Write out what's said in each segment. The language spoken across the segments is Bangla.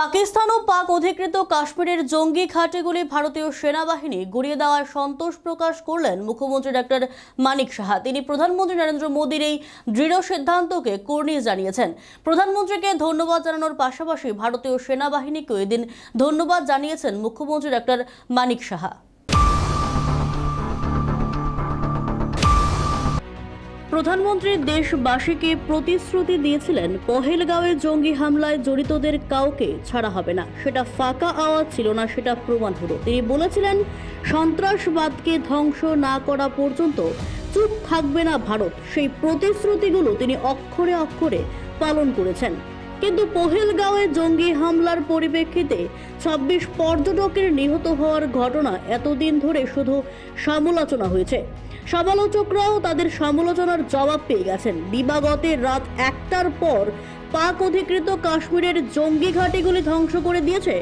পাকিস্তান ও পাক অধিকৃত কাশ্মীরের জঙ্গি ঘাঁটিগুলি ভারতীয় সেনাবাহিনী গুড়িয়ে দেওয়ায় সন্তোষ প্রকাশ করলেন মুখ্যমন্ত্রী ডাক্তার মানিক সাহা। তিনি প্রধানমন্ত্রী নরেন্দ্র মোদীর এই দৃঢ় সিদ্ধান্তকে কর্নিশ জানিয়েছেন। প্রধানমন্ত্রীকে ধন্যবাদ জানানোর পাশাপাশি ভারতীয় সেনাবাহিনীকেও এদিন ধন্যবাদ জানিয়েছেন মুখ্যমন্ত্রী ডাক্তার মানিক সাহা। প্রধানমন্ত্রী দেশবাসীকে প্রতিশ্রুতি দিয়েছিলেন, পহেলগাঁওয়ে জঙ্গি হামলায় জড়িতদের কাউকে ছাড়া হবে না। সেটা ফাঁকা আওয়াজ ছিল না, সেটা প্রমাণ হলো। তিনি বলেছিলেন, সন্ত্রাসবাদকে ধ্বংস না করা পর্যন্ত চুপ থাকবে না ভারত। সেই প্রতিশ্রুতিগুলো তিনি অক্ষরে অক্ষরে পালন করেছেন। কিন্তু পহেলগাঁওয়ে জঙ্গি হামলার পরিপ্রেক্ষিতে ছাব্বিশ পর্যটকের নিহত হওয়ার ঘটনা এতদিন ধরে শুধু সমালোচনা হয়েছে। সমালোচকরাও তাদের সমালোচনার জবাব পেয়ে গেছেন। দিবাগতে রাত একটার পর পাক অধিকৃত কাশ্মীরের জঙ্গি ঘাঁটিগুলি ধ্বংস করে দিয়েছে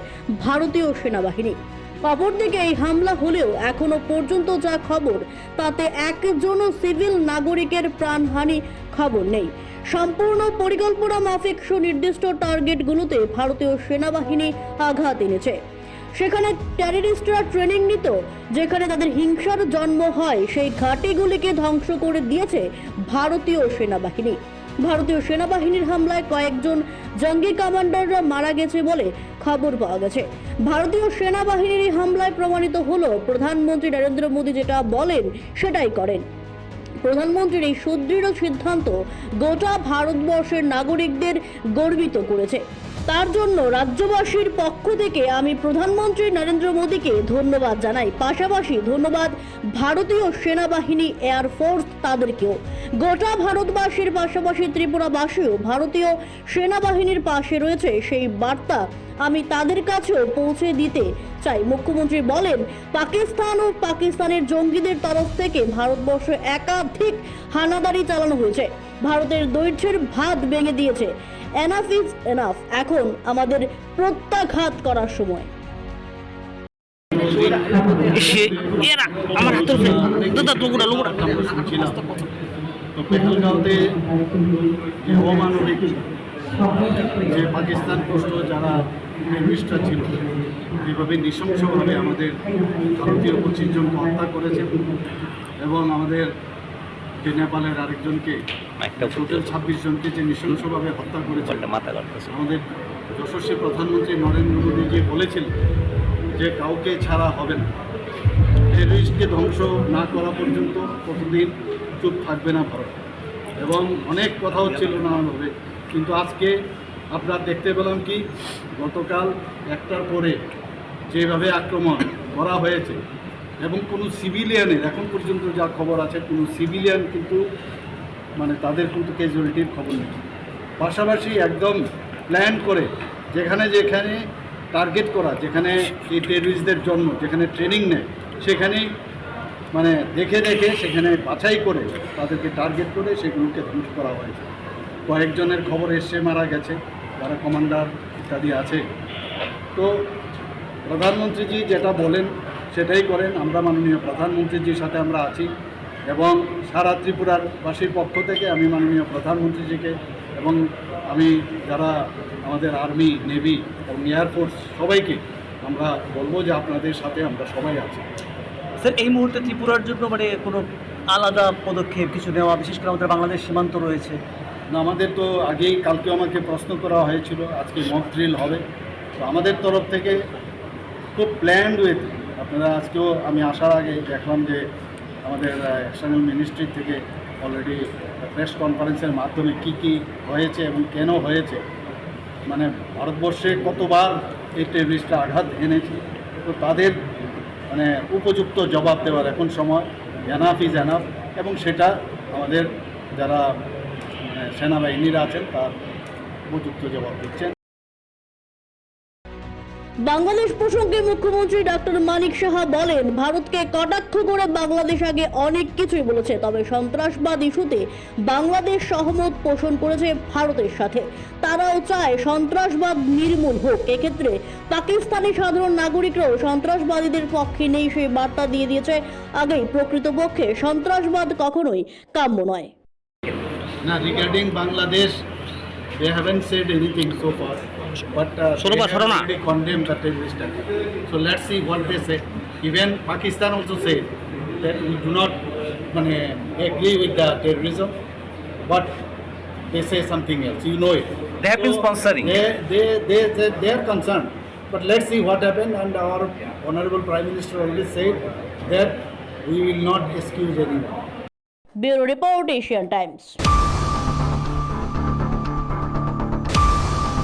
ভারতীয় সেনাবাহিনী। অপরদিকে এই হামলা হলেও এখনও পর্যন্ত যা খবর, তাতে একজনও সিভিল নাগরিকের প্রাণহানি খবর নেই। সম্পূর্ণ পরিকল্পনা মাফিক সুনির্দিষ্ট টার্গেটগুলোতে ভারতীয় সেনাবাহিনী আঘাত এনেছে। সেখানে টেররিস্টরা ট্রেনিং নিত, যেখানে তাদের হিংসার জন্ম হয়, সেই ঘাঁটিগুলিকে ধ্বংস করে দিয়েছে ভারতীয় সেনাবাহিনী। ভারতীয় সেনাবাহিনীর হামলায় কয়েকজন জঙ্গি কমান্ডাররা মারা গেছে বলে খবর পাওয়া গেছে। ভারতীয় সেনাবাহিনীর হামলায় প্রমাণিত হলো, প্রধানমন্ত্রী নরেন্দ্র মোদী যেটা বলেন, সেটাই করেন। প্রধানমন্ত্রীর এই সুদৃঢ় সিদ্ধান্ত গোটা ভারতবর্ষের নাগরিকদের গর্বিত করেছে। তার জন্য রাজ্যবাসীর পক্ষ থেকে আমি প্রধানমন্ত্রী নরেন্দ্র মোদীকে ধন্যবাদ জানাই। পাশাপাশি ধন্যবাদ ভারতীয় সেনাবাহিনী এয়ারফোর্স তাদেরকেও। গোটা ভারতবাসীর পাশাপাশি ত্রিপুরাবাসীও ভারতীয় সেনাবাহিনীর পাশে রয়েছে সেই বার্তা আমি তাদের কাছেও পৌঁছে দিতে চাই। মুখ্যমন্ত্রী বলেন, পাকিস্তান ও পাকিস্তানের জঙ্গিদের তরফ থেকে ভারতবর্ষে একাধিক হানাদারি চালানো হয়েছে। ভারতের দৈর্ঘ্যের ভাত ভেঙে দিয়েছে। এনাফ ইজ এনাফ এখন আমাদের প্রত্যাঘাত করার সময়। এরা আমার হাতের দাদা লোকটা লোকটা তো পেহেলগাঁওতে যে পাকিস্তান পোস্ট যারা টেররিস্টরা ছিল যেভাবে নৃশংসভাবে আমাদের ভারতীয় পঁচিশ জনকে হত্যা করেছে এবং আমাদের যে নেপালের আরেকজনকে একটা টোটাল ছাব্বিশ জনকে যে নৃশংসভাবে হত্যা করেছে মাথা কাটতেছে আমাদের যশস্বী প্রধানমন্ত্রী নরেন্দ্র মোদী যে বলেছিলেন যে কাউকে ছাড়া হবে না। টেররিস্টকে ধ্বংস না করা পর্যন্ত কতদিন চুপ থাকবে না ভারত? এবং অনেক কথা হচ্ছিল নানাভাবে কিন্তু আজকে আপনার দেখতে পেলাম কি গতকাল একটার পরে যেভাবে আক্রমণ করা হয়েছে এবং কোনো সিভিলিয়ানের এখন পর্যন্ত যা খবর আছে কোনো সিভিলিয়ান কিন্তু মানে তাদের কিন্তু ক্যাজুয়ালিটির খবর নেই। পাশাপাশি একদম প্ল্যান করে যেখানে যেখানে টার্গেট করা, যেখানে এই টেররিস্টদের জন্ম, যেখানে ট্রেনিং নেয় সেখানেই মানে দেখে দেখে সেখানে বাছাই করে তাদেরকে টার্গেট করে সেগুলোকে ধ্বংস করা হয়েছে। কয়েকজনের খবর এসছে, মারা গেছে, যারা কমান্ডার ইত্যাদি আছে। তো প্রধানমন্ত্রীজি যেটা বলেন সেটাই করেন। আমরা মাননীয় প্রধানমন্ত্রীজির সাথে আমরা আছি। এবং সারা ত্রিপুরার বাসীর পক্ষ থেকে আমি মাননীয় প্রধানমন্ত্রীজিকে এবং আমি যারা আমাদের আর্মি নেভি এবং এয়ারফোর্স সবাইকে আমরা বলব যে আপনাদের সাথে আমরা সবাই আছি। স্যার এই মুহূর্তে ত্রিপুরার জন্য মানে কোনো আলাদা পদক্ষেপ কিছু নেওয়া বিশেষ করে আমাদের বাংলাদেশ সীমান্ত রয়েছে? না আমাদের তো আগেই কালকে আমাকে প্রশ্ন করা হয়েছিল আজকে মক ড্রিল হবে। তো আমাদের তরফ থেকে খুব প্ল্যান্ড ওয়েতে আপনারা আজকেও আমি আসার আগে দেখলাম যে আমাদের এক্সটার্নাল মিনিস্ট্রি থেকে অলরেডি প্রেস কনফারেন্সের মাধ্যমে কি কি হয়েছে এবং কেন হয়েছে? মানে ভারতবর্ষে কতবার এই টেররিস্টরা আঘাত এনেছে? তো তাদের মানে উপযুক্ত জবাব দেওয়ার এখন সময়। এনাফ ইজ এনাফ এবং সেটা আমাদের যারা মানে সেনাবাহিনীরা আছেন, তার উপযুক্ত জবাব দিচ্ছেন। বাংলাদেশ প্রসঙ্গে মুখ্যমন্ত্রী ডক্টর মানিক সাহা বলেন, ভারতকে কটাক্ষ করে বাংলাদেশ আগে অনেক কিছুই বলেছে, তবে সন্ত্রাসবাদ ইস্যুতে বাংলাদেশ সহমত পোষণ করেছে ভারতের সাথে। তারাও চায় সন্ত্রাসবাদ নির্মূল হোক। এক্ষেত্রে পাকিস্তানি সাধারণ নাগরিকরাও সন্ত্রাসবাদীদের পক্ষে নেই সেই বার্তা দিয়ে দিয়েছে আগেই প্রকৃতপক্ষে। সন্ত্রাসবাদ কখনোই কাম্য নয়। না regarding Bangladesh They haven't said anything so far, but uh, they have already condemned the terrorist attack. So let's see what they say. Even Pakistan also said that we do not agree with the terrorism, but they say something else. You know it. They have so been sponsoring. They, they, they, they, they are concerned. But let's see what happened. And our Honorable Prime Minister already said that we will not excuse anyone. Bureau Report Asian Times.